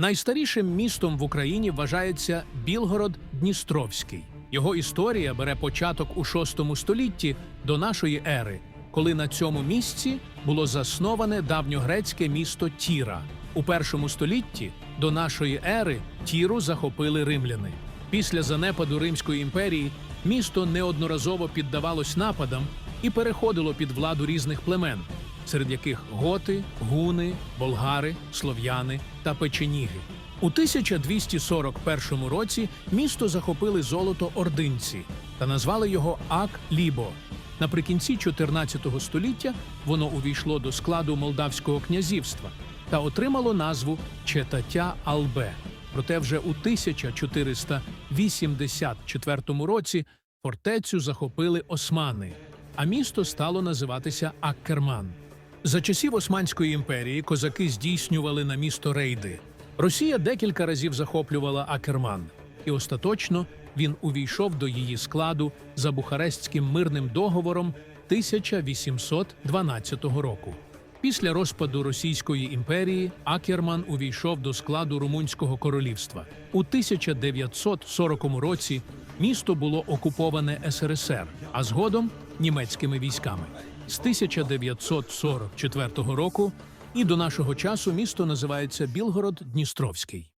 Найстарішим містом в Україні вважається Білгород-Дністровський. Його історія бере початок у VI столітті до нашої ери, коли на цьому місці було засноване давньогрецьке місто Тіра. У першому столітті до нашої ери Тіру захопили римляни. Після занепаду Римської імперії місто неодноразово піддавалось нападам і переходило під владу різних племен, серед яких готи, гуни, болгари, слов'яни та печеніги. У 1241 році місто захопили золото ординці та назвали його Ак-Лібо. Наприкінці 14 століття воно увійшло до складу Молдавського князівства та отримало назву Четатя Албе. Проте вже у 1484 році фортецю захопили османи, а місто стало називатися Аккерман. За часів Османської імперії козаки здійснювали на місто рейди. Росія декілька разів захоплювала Акерман, і остаточно він увійшов до її складу за Бухарестським мирним договором 1812 року. Після розпаду Російської імперії Акерман увійшов до складу Румунського королівства. У 1940 році місто було окуповане СРСР, а згодом німецькими військами. З 1944 року і до нашого часу місто називається Білгород-Дністровський.